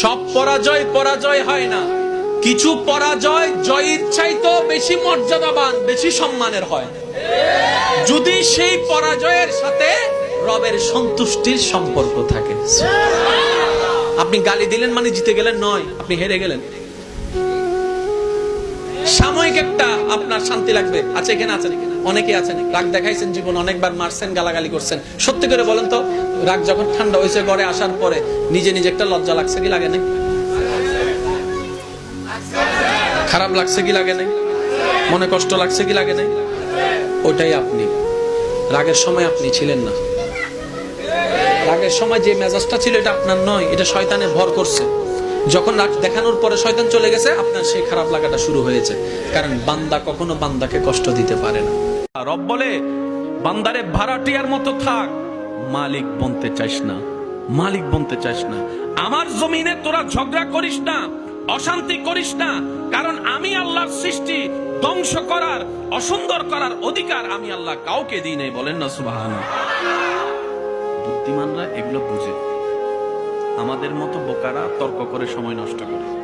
সব পরাজয় পরাজয় হয় না। কিছু পরাজয় জয়ের চাইতো বেশি মর্যাদাবান, বেশি সম্মানের হয়। যদি সেই পরাজয়ের সাথে রবের সন্তুষ্টির সম্পর্ক থাকে। আপনি গালি দিলেন মানে জিতে গেলেন নয়, আপনি হেরে গেলেন। সাময়িক একটা আপনার শান্তি লাগবে। আছে এখানে আছেন অনেকে আছেন। রাগ দেখাইছেন জীবন, অনেকবার মারছেন, গালাগালি করছেন। সত্যি করে বলেন তো, রাগ যখন ঠান্ডা হয়েছে ঘরে আসার পরে নিজে নিজে একটা লজ্জা লাগছে কি লাগে নাই? খারাপ লাগছে কি লাগে নাই? মনে কষ্ট লাগছে কি লাগে নাই? ওটাই আপনি। রাগের সময় আপনি ছিলেন না। রাগের সময় যে মেজাজটা ছিল এটা আপনার নয়, এটা শয়তানে ভর করছে। যখন দেখানোর পরে শয়তান চলে গেছে, আপনার সেই খারাপ লাগাটা শুরু হয়েছে। কারণ বান্দা কখনো বান্দাকে কষ্ট দিতে পারে না। রব বলে, বান্দারে ভাড়াটিয়ার মতো থাক। মালিক বনতে চাইস না, মালিক বনতে চাইস না। আমার জমিনে তোরা ঝগড়া করিস না, অশান্তি করিস না। কারণ আমি আল্লাহর সৃষ্টি, ধ্বংস করার, অসুন্দর করার অধিকার আমি আল্লাহ কাউকে দিই নাই, বলেন না সুবাহান বুদ্ধিমানরা এগুলো বুঝে। আমাদের মতো বোকারা তর্ক করে সময় নষ্ট করে।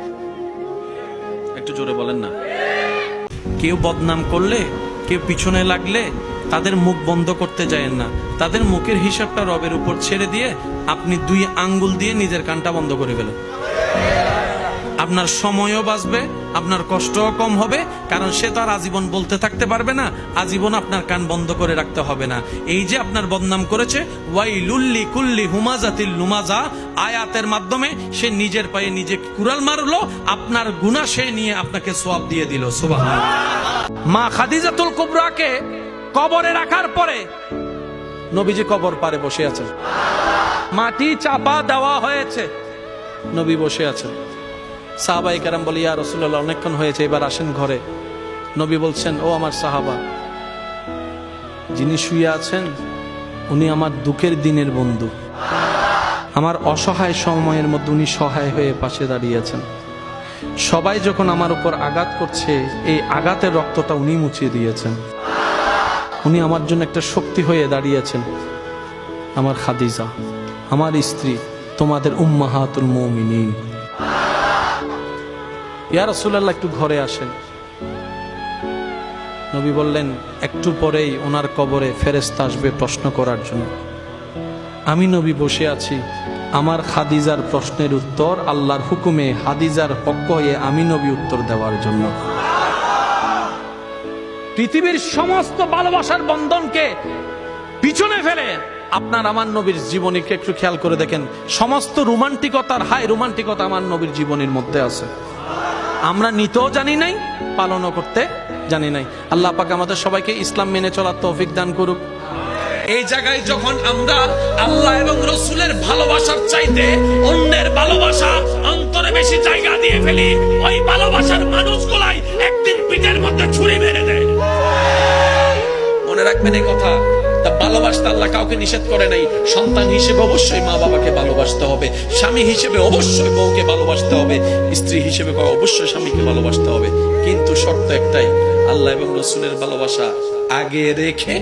একটু জোরে বলেন না। কেউ বদনাম করলে, কেউ পিছনে লাগলে তাদের মুখ বন্ধ করতে যায় না। তাদের মুখের হিসাবটা রবের উপর ছেড়ে দিয়ে আপনি দুই আঙ্গুল দিয়ে নিজের কানটা বন্ধ করে ফেলেন। আপনার সময়ও বাঁচবে, আপনার কষ্টও কম হবে, কারণ সে তো আর আজীবন বলতে থাকতে পারবে না, আজীবন আপনার কান বন্ধ করে রাখতে হবে না। এই যে আপনার বদনাম করেছে ওয়াই লুল্লি কুল্লি হুমাজাতিল লুমাজা আয়াতের মাধ্যমে সে নিজের পায়ে নিজে কুড়াল মারলো, আপনার গুণা সে নিয়ে আপনাকে সোয়াব দিয়ে দিল সুবাহ মা খাদিজাতুল কুবরাকে কবরে রাখার পরে নবীজি কবর পারে বসে আছেন। মাটি চাপা দেওয়া হয়েছে, নবী বসে আছেন। সাহাবাই কারাম বলি, ইয়া রসুল্লাহ অনেকক্ষণ হয়েছে, এবার আসেন ঘরে। নবী বলছেন, ও আমার সাহাবা, যিনি শুয়ে আছেন, উনি আমার দুঃখের দিনের বন্ধু। আমার অসহায় সময়ের মধ্যে উনি সহায় হয়ে পাশে দাঁড়িয়েছেন সবাই যখন আমার উপর আঘাত করছে, এই আঘাতের রক্তটা উনি মুছিয়ে দিয়েছেন। উনি আমার জন্য একটা শক্তি হয়ে দাঁড়িয়েছেন আমার খাদিজা, আমার স্ত্রী, তোমাদের উম্মাহাতুল মৌমিনী ইয়া রাসূলুল্লাহ, একটু ঘরে আসেন। নবী বললেন, একটু পরেই ওনার কবরে ফেরেশতা আসবে প্রশ্ন করার জন্য। আমি নবী বসে আছি, আমার খাদিজার প্রশ্নের উত্তর আল্লাহর হুকুমে হাদিজার পক্ষ হয়ে আমি নবী উত্তর দেওয়ার জন্য। পৃথিবীর সমস্ত ভালোবাসার বন্ধনকে পিছনে ফেলে আপনার আমার নবীর জীবনীকে একটু খেয়াল করে দেখেন। সমস্ত রোমান্টিকতার হাই রোমান্টিকতা আমার নবীর জীবনের মধ্যে আছে। আমরা নিতেও জানি নাই, পালনও করতে জানি নাই। আল্লাহ পাক আমাদের সবাইকে ইসলাম মেনে চলার তৌফিক দান করুক। এই জায়গায় যখন আমরা আল্লাহ এবং রসুলের ভালোবাসার চাইতে অন্যের ভালোবাসা অন্তরে বেশি জায়গা দিয়ে ফেলি, ওই ভালোবাসার মানুষগুলাই একদিন পিঠের মধ্যে ছুরি মেরে দেয়। মনে রাখবেন এই কথা। ভালোবাসতে আল্লাহ কাউকে নিষেধ করে নাই। সন্তান হিসেবে অবশ্যই মা বাবাকে ভালোবাসতে হবে। স্বামী হিসেবে অবশ্যই বউকে ভালোবাসতে হবে। স্ত্রী হিসেবে অবশ্যই স্বামীকে ভালোবাসতে হবে। কিন্তু শর্ত একটাই, আল্লাহ এবং রসুলের ভালোবাসা আগে রেখে